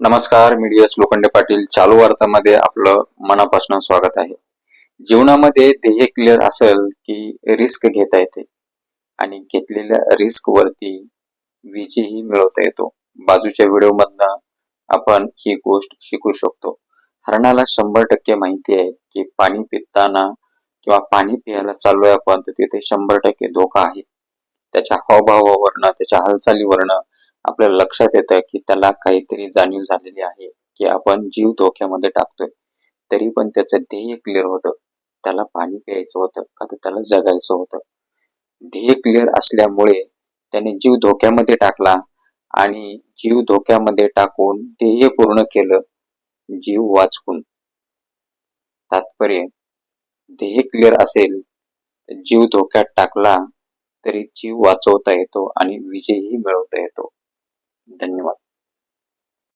नमस्कार मीडियस लोखंडे पाटील. चालू वार्तामध्ये आपलं मनापासून स्वागत आहे. जीवनामध्ये ध्येय क्लिअर असेल की रिस्क घेता येते आणि घेतलेल्या रिस्क वरती विजयही मिळवता येतो. बाजूच्या व्हिडिओ मधनं आपण ही गोष्ट शिकू शकतो. हरणाला शंभर टक्के माहिती आहे की पाणी पिताना किंवा पाणी प्यायला चाललोय आपण तर तिथे शंभर टक्के धोका आहे. त्याच्या हावभावावरनं त्याच्या हालचालीवरनं आपल्याला लक्षात येतं की त्याला काहीतरी जाणीव झालेली आहे की आपण जीव धोक्यामध्ये टाकतोय. तरी पण त्याचं ध्येय क्लिअर होतं. त्याला पाणी प्यायचं होतं का तर त्याला जगायचं होतं. ध्येय क्लिअर असल्यामुळे त्याने जीव धोक्यामध्ये टाकला आणि जीव धोक्यामध्ये टाकून ध्येय पूर्ण केलं. जीव वाचवून तात्पर्य ध्येय क्लिअर असेल जीव धोक्यात टाकला तरी जीव वाचवता येतो आणि विजयही मिळवता येतो. धन्यवाद.